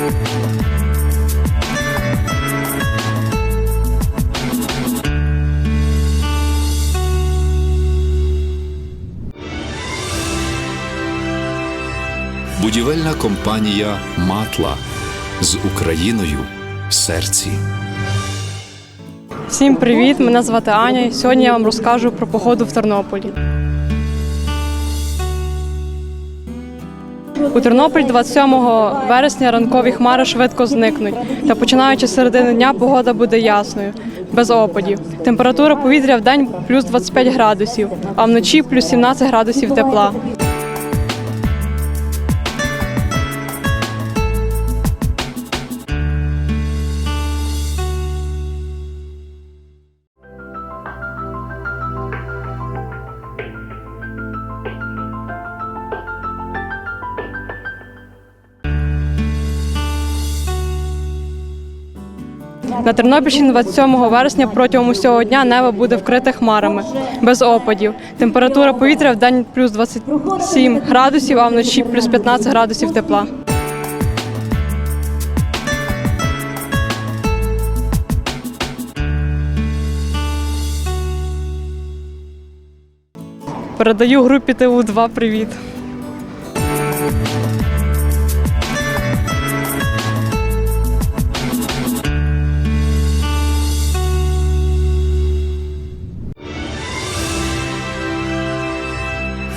Будівельна компанія Матла з Україною в серці. Всім привіт! Мене звати Аня. Сьогодні я вам розкажу про погоду в Тернополі. У Тернопіль 27 вересня ранкові хмари швидко зникнуть, та починаючи з середини дня погода буде ясною, без опадів. Температура повітря в день плюс 25 градусів, а вночі плюс 17 градусів тепла. На Тернопільщині 27 вересня протягом усього дня небо буде вкрите хмарами, без опадів. Температура повітря в день плюс 27 градусів, а вночі плюс 15 градусів тепла. Передаю групі ТУ-2 привіт.